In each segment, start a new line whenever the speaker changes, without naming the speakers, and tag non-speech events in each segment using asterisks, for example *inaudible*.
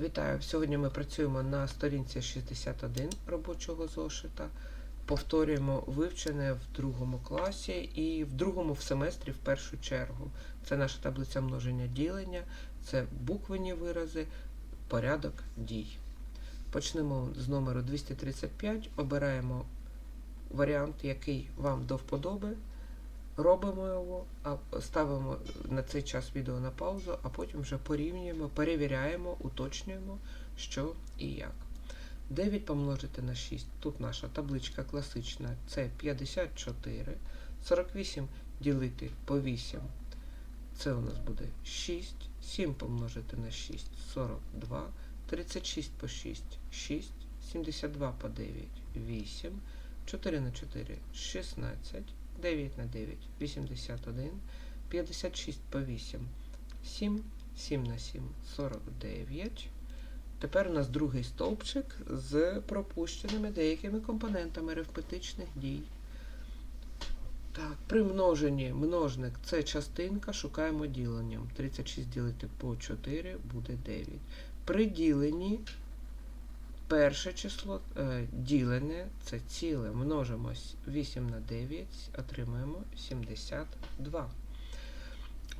Вітаю! Сьогодні ми працюємо на сторінці 61 робочого зошита. Повторюємо вивчене в другому класі і в другому в семестрі в першу чергу. Це наша таблиця множення ділення, це буквені вирази, порядок дій. Почнемо з номеру 235, обираємо варіант, який вам до вподоби. Робимо його, а ставимо на цей час відео на паузу, а потім вже порівнюємо, перевіряємо, уточнюємо, що і як. 9 помножити на 6. Тут наша табличка класична, це 54. 48 ділити по 8. Це у нас буде 6. 7 помножити на 6 42. 36 по 6 6. 72 по 9 8. 4 на 4 16. 9 на 9 81, 56 по 8 7, 7 на 7 49. Тепер у нас другий стовпчик з пропущеними деякими компонентами арифметичних дій. Так, при множенні множник це частинка, шукаємо діленням. 36 ділити по 4 буде 9. При діленні Перше число е, ділене це ціле. Множимо 8 на 9, отримаємо 72.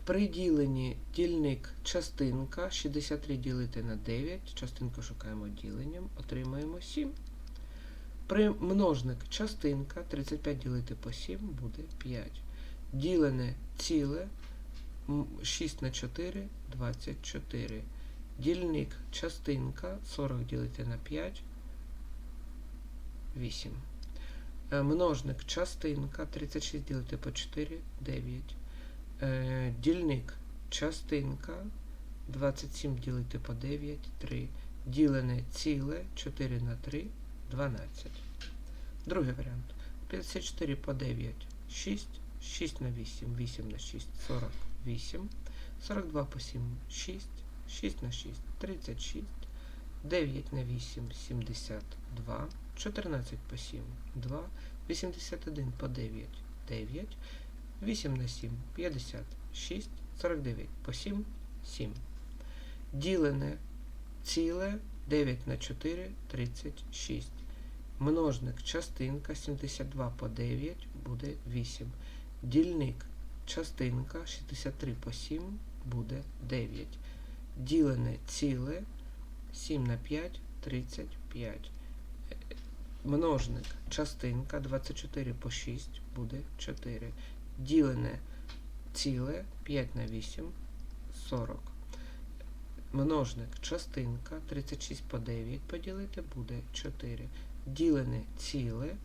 При діленні дільник частинка 63 ділити на 9, частинку шукаємо діленням, отримаємо 7. При множник частинка 35 ділити по 7 буде 5. Ділене ціле 6 на 4 24. Дільник частинка 40 ділити на 5, 8. Е, Множник частинка 36 ділити по 4, 9. Е, Дільник частинка 27 ділити по 9, 3. Ділене ціле 4 на 3, 12. Другий варіант. 54 по 9, 6. 6 на 8, 8 на 6, 48. 42 по 7, 6. 6 на 6 36, 9 на 8 72, 14 по 7 2, 81 по 9 9, 8 на 7 56, 49 по 7 7. Ділене ціле 9 на 4 36. Множник частинка 72 по 9 буде 8. Дільник частинка 63 по 7 буде 9 ділене ціле 7 на 5 35. Множник частинка 24 по 6 буде 4. Ділене ціле 5 на 8 40. Множник частинка 36 по 9 поділити буде 4. Ділене ціле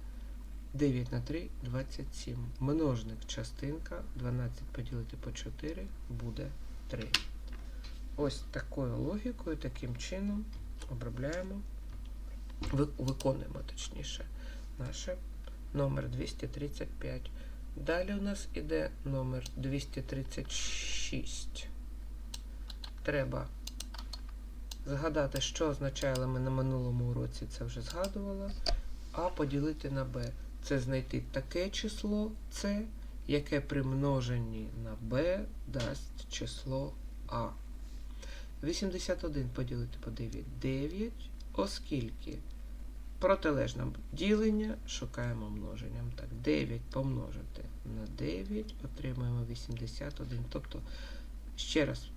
9 на 3 27. Множник частинка 12 поділити по 4 буде 3. Ось такою логікою, таким чином обробляємо, виконуємо точніше наше номер 235. Далі у нас іде номер 236. Треба згадати, що означає ми на минулому уроці, це вже згадувала. А поділити на b. Це знайти таке число С, яке при множенні на b дасть число А. 81 поділити по 9 9, оскільки протилежне ділення шукаємо множенням. Так, 9 помножити на 9, отримаємо 81. Тобто, ще раз,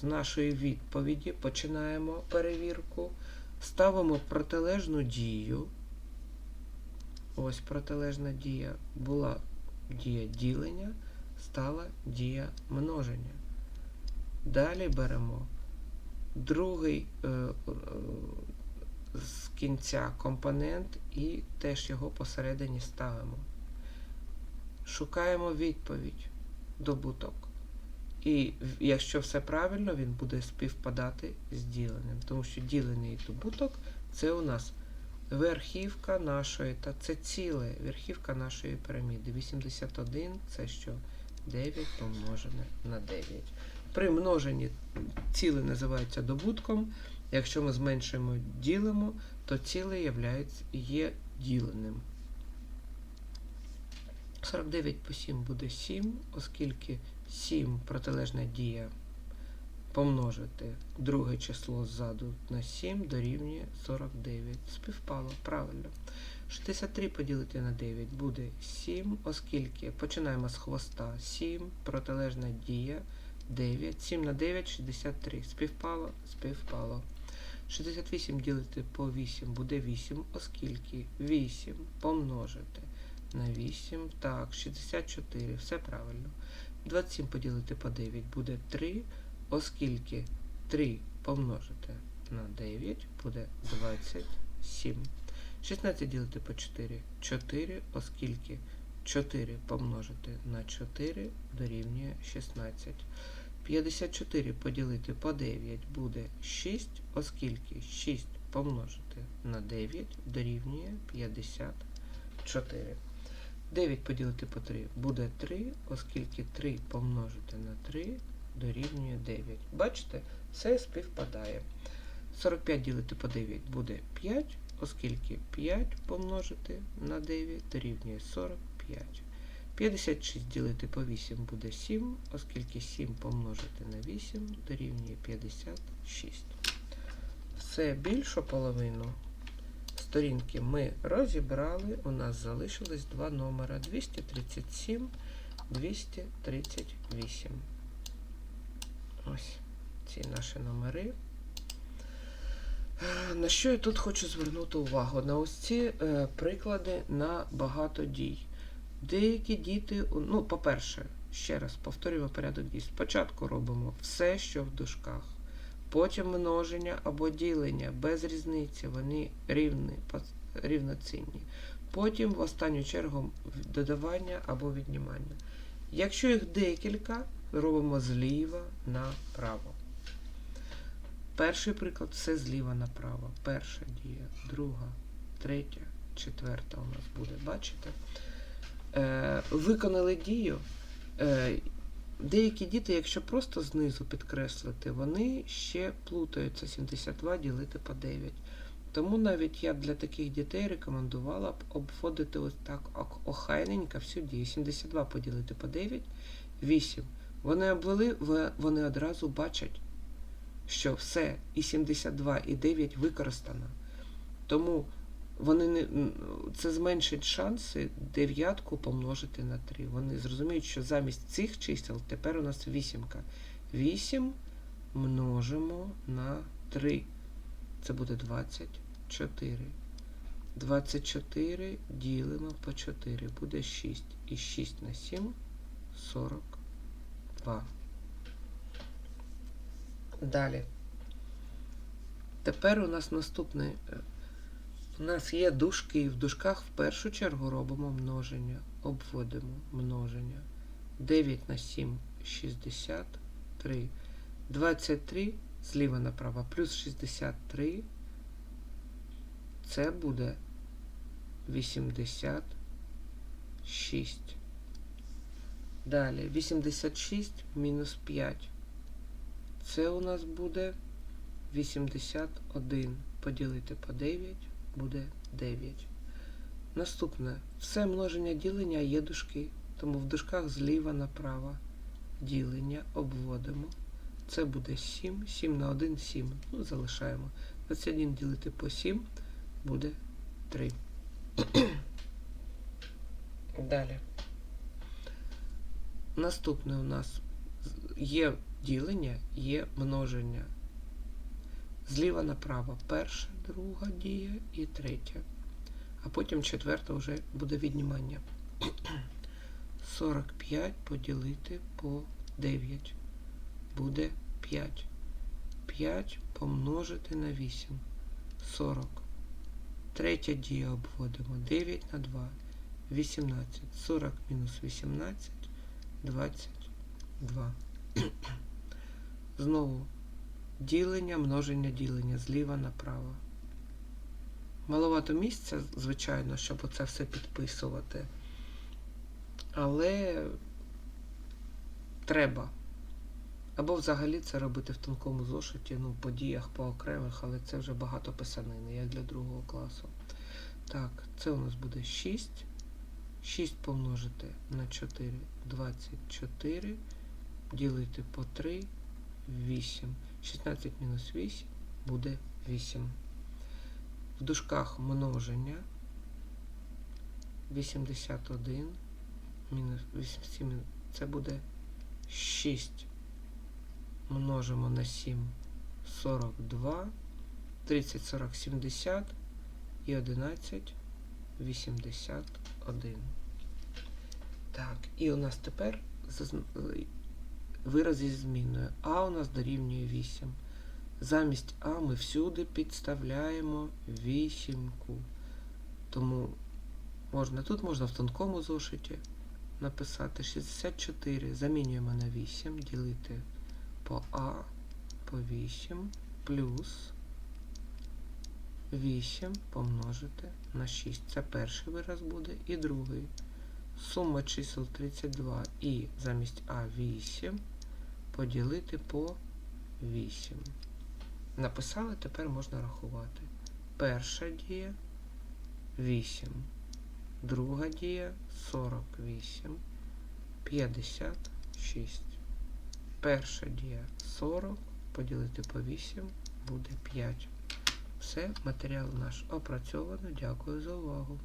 з нашої відповіді починаємо перевірку, ставимо протилежну дію. Ось протилежна дія була дія ділення, стала дія множення. Далі беремо другий е, е, з кінця компонент і теж його посередині ставимо. Шукаємо відповідь, добуток. І якщо все правильно, він буде співпадати з діленням. Тому що ділений добуток це у нас верхівка нашої, та це ціле верхівка нашої піраміди. 81 це що 9 помножене на 9. При множенні ціле називається добутком. Якщо ми зменшуємо ділимо, то ціле є діленим. 49 по 7 буде 7, оскільки 7 протилежна дія помножити друге число ззаду на 7 дорівнює 49. Співпало, правильно. 63 поділити на 9 буде 7, оскільки починаємо з хвоста 7, протилежна дія 9, 7 на 9 63. Співпало, співпало. 68 ділити по 8 буде 8, оскільки 8 помножити на 8, так, 64, все правильно. 27 поділити по 9 буде 3, оскільки 3 помножити на 9 буде 27. 16 ділити по 4 4, оскільки 4 помножити на 4 дорівнює 16. 54 поділити по 9 буде 6, оскільки 6 помножити на 9 дорівнює 54. 9 поділити по 3 буде 3, оскільки 3 помножити на 3 дорівнює 9. Бачите, все співпадає. 45 ділити по 9 буде 5, оскільки 5 помножити на 9 дорівнює 45. 56 ділити по 8 буде 7, оскільки 7 помножити на 8 дорівнює 56. Все більшу половину сторінки ми розібрали. У нас залишилось два номера 237, 238. Ось ці наші номери. На що я тут хочу звернути увагу? На ось ці е, приклади на багато дій. Деякі діти, ну, по-перше, ще раз повторюємо порядок дій. Спочатку робимо все, що в дужках. Потім множення або ділення без різниці, вони рівні, рівноцінні. Потім в останню чергу додавання або віднімання. Якщо їх декілька, робимо зліва направо. Перший приклад все зліва направо. Перша дія, друга, третя, четверта у нас буде. Бачите? Е, виконали дію. Е, деякі діти, якщо просто знизу підкреслити, вони ще плутаються 72 ділити по 9. Тому навіть я для таких дітей рекомендувала б обводити ось так охайненько всю дію. 72 поділити по 9, 8. Вони обвели, вони одразу бачать, що все, і 72, і 9 використано. Тому вони не, це зменшить шанси дев'ятку помножити на 3. Вони зрозуміють, що замість цих чисел тепер у нас вісімка. 8 множимо на 3. Це буде 24. 24 ділимо по 4. Буде 6. І 6 на 7 42. Далі. Тепер у нас наступний. У нас є дужки, і в дужках в першу чергу робимо множення. Обводимо множення. 9 на 7 63. 23 зліва направо плюс 63. Це буде 86. Далі 86 мінус 5. Це у нас буде 81. Поділити по 9 буде 9. Наступне. Все множення ділення є дужки. Тому в дужках зліва направо ділення обводимо. Це буде 7. 7 на 1 7. Ну, залишаємо. 21 ділити по 7 буде 3. *clears throat* Далі. Наступне у нас є ділення, є множення. Зліва направо перша, друга дія і третя. А потім четверта вже буде віднімання. *clears throat* 45 поділити по 9 буде 5. 5 помножити на 8. 40. Третя дія обводимо. 9 на 2. 18. 40 мінус 18. 22. *clears throat* Знову ділення, множення, ділення зліва направо. Маловато місця, звичайно, щоб оце все підписувати. Але треба. Або взагалі це робити в тонкому зошиті, ну, по діях, по окремих, але це вже багато писанини, як для другого класу. Так, це у нас буде 6. 6 помножити на 4 24. Ділити по 3 8. 16 мінус 8 буде 8. В дужках множення 81 мінус 8, це буде 6. Множимо на 7 42, 30, 40, 70 і 11 81. Так, і у нас тепер вираз із зміною. А у нас дорівнює 8. Замість А ми всюди підставляємо вісімку. Тому можна тут можна в тонкому зошиті написати 64. Замінюємо на 8, ділити по А по 8 плюс 8 помножити на 6. Це перший вираз буде і другий. Сума чисел 32 і замість А 8 поділити по 8. Написали, тепер можна рахувати. Перша дія 8. Друга дія 48. 56. Перша дія 40. Поділити по 8 буде 5. Все, матеріал наш опрацьовано. Дякую за увагу.